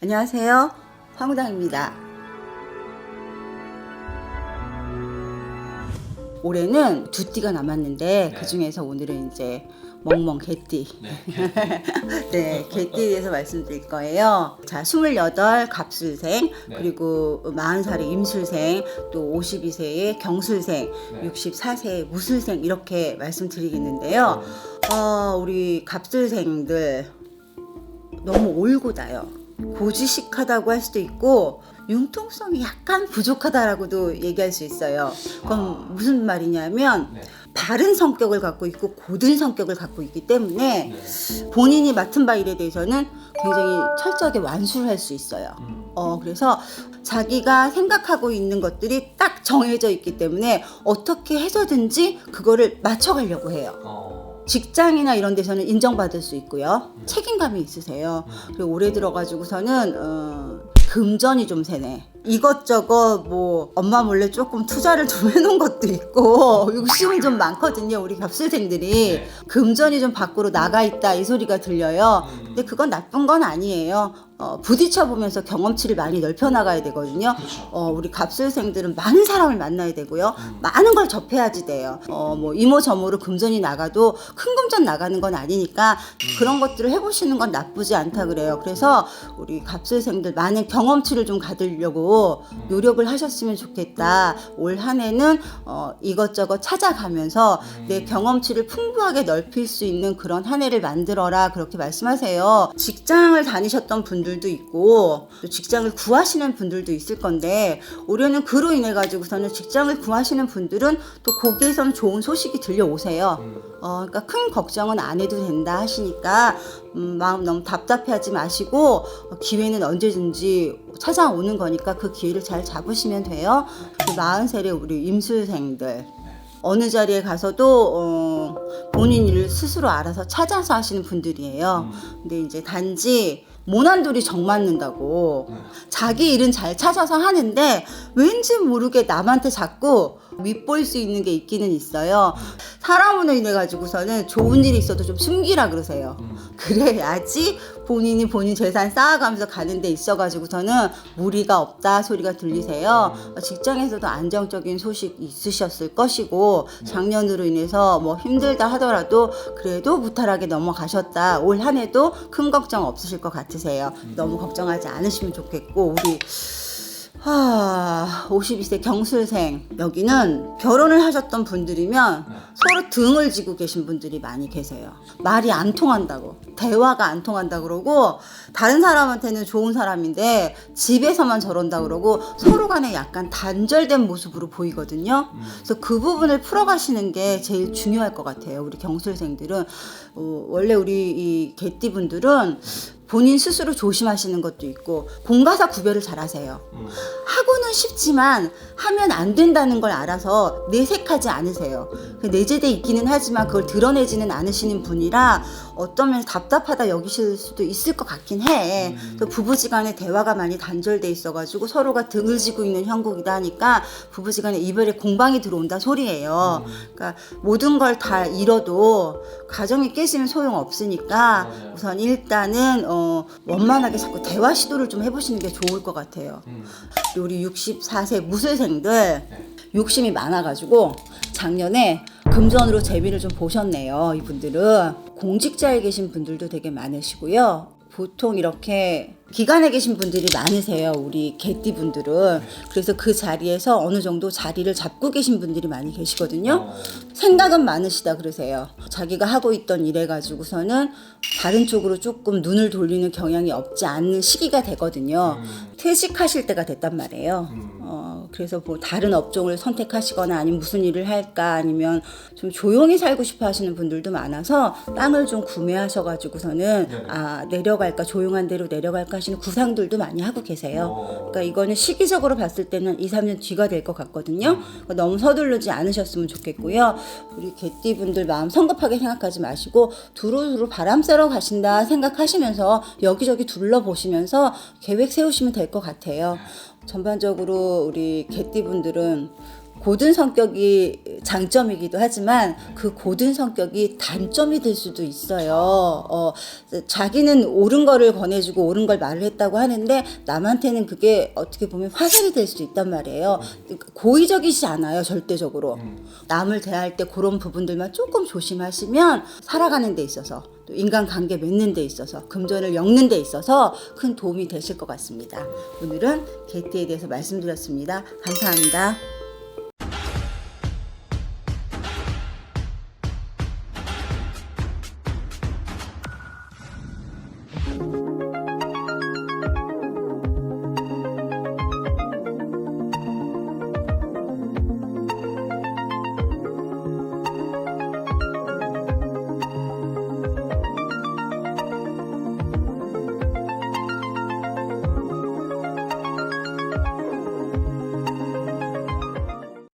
안녕하세요. 황우당입니다. 올해는 두 띠가 남았는데 네. 그 중에서 오늘은 이제 멍멍 개띠. 네. 네, 개띠에 대해서 말씀드릴 거예요. 자, 28 갑술생, 네. 그리고 40살의 임술생, 또 52세의 경술생, 네. 64세의 무술생 이렇게 말씀드리겠는데요. 어, 우리 갑술생들 너무 올고 다요. 고지식하다고 할 수도 있고 융통성이 약간 부족하다라고도 얘기할 수 있어요. 그럼 무슨 말이냐면 네. 바른 성격을 갖고 있고 고든 성격을 갖고 있기 때문에 네. 본인이 맡은 바 일에 대해서는 굉장히 철저하게 완수를 할 수 있어요. 음. 어, 그래서 자기가 생각하고 있는 것들이 딱 정해져 있기 때문에 어떻게 해서든지 그거를 맞춰가려고 해요. 어. 직장이나 이런 데서는 인정받을 수 있고요. 책임감이 있으세요. 그리고 올해 들어가지고서는 어, 금전이 좀 세네. 이것저것 뭐 엄마 몰래 조금 투자를 좀 해놓은 것도 있고 욕심이 좀 많거든요. 우리 갑술생들이 네. 금전이 좀 밖으로 나가 있다 이 소리가 들려요. 음. 근데 그건 나쁜 건 아니에요. 어, 부딪혀 보면서 경험치를 많이 넓혀 나가야 되거든요. 그렇죠. 어, 우리 갑술생들은 많은 사람을 만나야 되고요. 음. 많은 걸 접해야지 돼요. 어, 뭐 이모 저모로 금전이 나가도 큰 금전 나가는 건 아니니까 음. 그런 것들을 해보시는 건 나쁘지 않다 그래요. 그래서 우리 갑술생들 많은 경험치를 좀 가지려고 음. 노력을 하셨으면 좋겠다. 올 한 해는 어, 이것저것 찾아가면서 음. 내 경험치를 풍부하게 넓힐 수 있는 그런 한 해를 만들어라 그렇게 말씀하세요. 직장을 다니셨던 분들도 있고 또 직장을 구하시는 분들도 있을 건데 올해는 그로 인해 가지고서는 직장을 구하시는 분들은 또 거기에서는 좋은 소식이 들려오세요. 음. 어, 그러니까 큰 걱정은 안 해도 된다 하시니까 음, 마음 너무 답답해하지 마시고 어, 기회는 언제든지 찾아오는 거니까 그 기회를 잘 잡으시면 돼요. 그 40살의 우리 임술생들 어느 자리에 가서도 어, 본인 일을 스스로 알아서 찾아서 하시는 분들이에요. 음. 근데 이제 단지 모난돌이 정 맞는다고 네. 자기 일은 잘 찾아서 하는데 왠지 모르게 남한테 자꾸 윗볼 수 있는 게 있기는 있어요. 사람으로 인해 가지고서는 좋은 일이 있어도 좀 숨기라 그러세요. 음. 그래야지 본인이 본인 재산 쌓아가면서 가는 데 있어가지고서는 무리가 없다 소리가 들리세요. 어, 직장에서도 안정적인 소식 있으셨을 것이고 작년으로 인해서 뭐 힘들다 하더라도 그래도 무탈하게 넘어가셨다. 올 한 해도 큰 걱정 없으실 것 같으세요. 너무 걱정하지 않으시면 좋겠고 우리 하, 52세 경술생 여기는 결혼을 하셨던 분들이면 네. 서로 등을 지고 계신 분들이 많이 계세요. 말이 안 통한다고. 대화가 안 통한다 그러고 다른 사람한테는 좋은 사람인데 집에서만 저런다 그러고 서로 간에 약간 단절된 모습으로 보이거든요. 음. 그래서 그 부분을 풀어가시는 게 제일 중요할 것 같아요. 우리 경술생들은 어, 원래 우리 이 개띠분들은 본인 스스로 조심하시는 것도 있고 공가사 구별을 잘하세요. 음. 하고는 싶지만 하면 안 된다는 걸 알아서 내색하지 않으세요. 그 내재돼 있기는 하지만 그걸 드러내지는 않으시는 분이라 어떤 면에서 답답하다 여기실 수도 있을 것 같긴 해. 음. 또 부부지간에 대화가 많이 단절돼 있어가지고 서로가 등을 지고 있는 형국이다 하니까 부부지간에 이별의 공방이 들어온다 소리예요. 음. 그러니까 모든 걸 다 잃어도 가정이 깨지면 소용 없으니까 맞아요. 우선 일단은 어, 원만하게 자꾸 대화 시도를 좀 해보시는 게 좋을 것 같아요. 음. 우리 64세 무술생들 네. 욕심이 많아가지고 작년에 금전으로 재미를 좀 보셨네요. 이분들은 공직자에 계신 분들도 되게 많으시고요. 보통 이렇게 기관에 계신 분들이 많으세요. 우리 개띠 분들은 그래서 그 자리에서 어느 정도 자리를 잡고 계신 분들이 많이 계시거든요. 어. 생각은 많으시다 그러세요. 자기가 하고 있던 일에 가지고서는 다른 쪽으로 조금 눈을 돌리는 경향이 없지 않는 시기가 되거든요. 음. 퇴직하실 때가 됐단 말이에요. 음. 어, 그래서 뭐 다른 업종을 선택하시거나 아니면 무슨 일을 할까 아니면 좀 조용히 살고 싶어 하시는 분들도 많아서 땅을 좀 구매하셔가지고서는 네네. 아, 내려갈까 조용한 데로 내려갈까 하시는 구상들도 많이 하고 계세요. 어. 그러니까 이거는 시기적으로 봤을 때는 2, 3년 뒤가 될 것 같거든요. 그러니까 너무 서두르지 않으셨으면 좋겠고요. 우리 개띠분들 마음 성급하게 생각하지 마시고 두루두루 바람 쐬러 가신다 생각하시면서 여기저기 둘러보시면서 계획 세우시면 될 것 같아요. 전반적으로 우리 개띠분들은 고든 성격이 장점이기도 하지만 그 고든 성격이 단점이 될 수도 있어요. 어, 자기는 옳은 거를 권해주고 옳은 걸 말을 했다고 하는데 남한테는 그게 어떻게 보면 화살이 될 수도 있단 말이에요. 고의적이지 않아요, 절대적으로. 남을 대할 때 그런 부분들만 조금 조심하시면 살아가는 데 있어서 또 인간관계 맺는 데 있어서 금전을 엮는 데 있어서 큰 도움이 되실 것 같습니다. 오늘은 게티에 대해서 말씀드렸습니다. 감사합니다.